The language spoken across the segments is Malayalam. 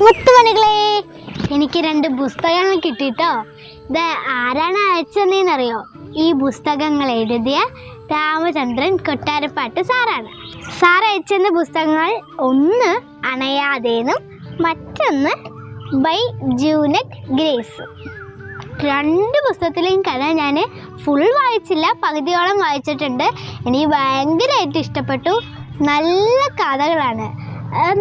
മണികളെ എനിക്ക് രണ്ട് പുസ്തകങ്ങൾ കിട്ടിട്ടോ. ഇത് ആരാണ് അയച്ചതെന്നറിയോ ഈ പുസ്തകങ്ങൾ എഴുതിയ രാമചന്ദ്രൻ കൊട്ടാരപ്പാട്ട് സാറാണ്. സാർ അയച്ചെന്ന പുസ്തകങ്ങൾ ഒന്ന് അണയാതേന്നും മറ്റൊന്ന് ബൈ ജൂനറ്റ് ഗ്രേസ്. രണ്ട് പുസ്തകത്തിലെയും കഥ ഞാൻ ഫുൾ വായിച്ചില്ല പകുതിയോളം വായിച്ചിട്ടുണ്ട്. എനിക്ക് ഭയങ്കരമായിട്ട് ഇഷ്ടപ്പെട്ടു. നല്ല കഥകളാണ്.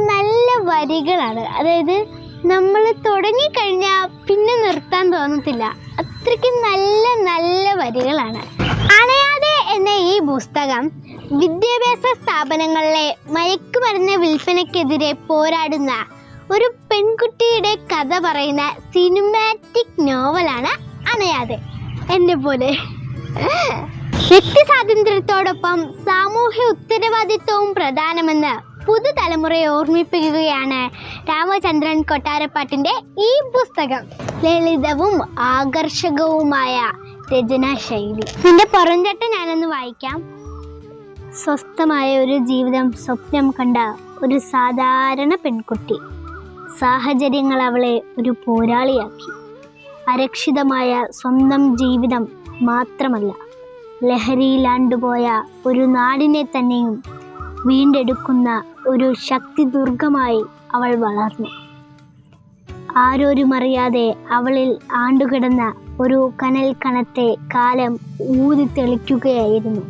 നല്ല വരികളാണ്. അതായത് നമ്മൾ തുടങ്ങിക്കഴിഞ്ഞാൽ പിന്നെ നിർത്താൻ തോന്നത്തില്ല. അത്രയ്ക്ക് നല്ല നല്ല വരികളാണ്. അണയാതെ എന്ന ഈ പുസ്തകം വിദ്യാഭ്യാസ സ്ഥാപനങ്ങളിലെ മയക്കുമരുന്ന് വിൽപ്പനയ്ക്കെതിരെ പോരാടുന്ന ഒരു പെൺകുട്ടിയുടെ കഥ പറയുന്ന സിനിമാറ്റിക് നോവലാണ് അണയാതെ. എന്നെ പോലെ. വ്യക്തി സ്വാതന്ത്ര്യത്തോടൊപ്പം സാമൂഹ്യ ഉത്തരവാദിത്വവും പ്രധാനമെന്ന് പുതുതലമുറയെ ഓർമ്മിപ്പിക്കുകയാണ് രാമചന്ദ്രൻ കൊട്ടാരപ്പാട്ടിന്റെ ഈ പുസ്തകം. ലളിതവും ആകർഷകവുമായ രചനാശൈലി എന്റെ പുറംചട്ട ഞാനൊന്ന് വായിക്കാം. സ്വസ്ഥമായ ഒരു ജീവിതം സ്വപ്നം കണ്ട ഒരു സാധാരണ പെൺകുട്ടി സാഹചര്യങ്ങൾ അവളെ ഒരു പോരാളിയാക്കി. അരക്ഷിതമായ സ്വന്തം ജീവിതം മാത്രമല്ല ലഹരിയിലാണ്ടുപോയ ഒരു നാടിനെ തന്നെയും വീണ്ടെടുക്കുന്ന ഒരു ശക്തി ദുർഗമായി അവൾ വളർന്നു. ആരോരും അറിയാതെ അവളിൽ ആണ്ടുകിടന്ന ഒരു കനൽ കണത്തെ കാലം ഊതി തെളിക്കുകയായിരുന്നു.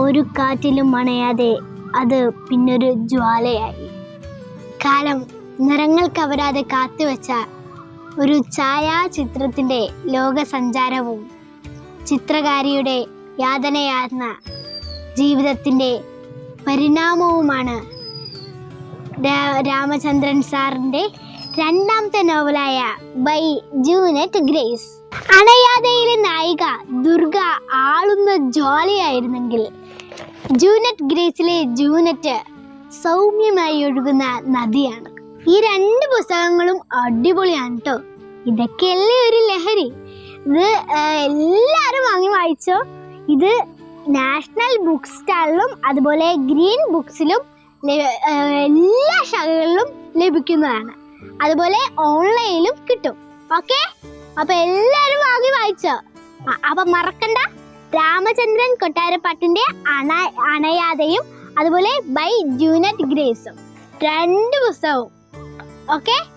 ഒരു കാറ്റിലും അണയാതെ അത് പിന്നൊരു ജ്വാലയായി. കാലം നിറങ്ങൾ കവരാതെ കാത്തുവച്ച ഒരു ഛായാചിത്രത്തിന്റെ ലോകസഞ്ചാരവും ചിത്രകാരിയുടെ യാതനയാർന്ന ജീവിതത്തിന്റെ പരിണാമവുമാണ്. രാമചന്ദ്രൻ സാറിന്റെ രണ്ടാമത്തെ നോവലായ ബൈ ജൂനറ്റ് ഗ്രേസ്. അണയാതയിലെ നായിക ദുർഗ ആളുന്ന ജോലിയായിരുന്നെങ്കിൽ ജൂനറ്റ് ഗ്രേസിലെ ജൂനറ്റ് സൗമ്യമായി ഒഴുകുന്ന നദിയാണ്. ഈ രണ്ട് പുസ്തകങ്ങളും അടിപൊളിയാണ് കേട്ടോ ഇതൊക്കെയല്ലേ ഒരു ലഹരി? ഇത് എല്ലാവരും വാങ്ങി വായിച്ചോ? ഇത് നാഷണൽ ബുക്ക് സ്റ്റാളിലും അതുപോലെ ഗ്രീൻ ബുക്സിലും എല്ലാ ശാഖകളിലും ലഭിക്കുന്നതാണ്. അതുപോലെ ഓൺലൈനിലും കിട്ടും. ഓക്കെ? അപ്പൊ എല്ലാരും വാങ്ങി വായിച്ചോ. അപ്പൊ മറക്കണ്ട. രാമചന്ദ്രൻ കൊട്ടാരപ്പാട്ടിന്റെ അണ അണയാതെയും അതുപോലെ ബൈ ജൂനറ്റ് ഗ്രേസും രണ്ട് പുസ്തകവും. ഓക്കെ?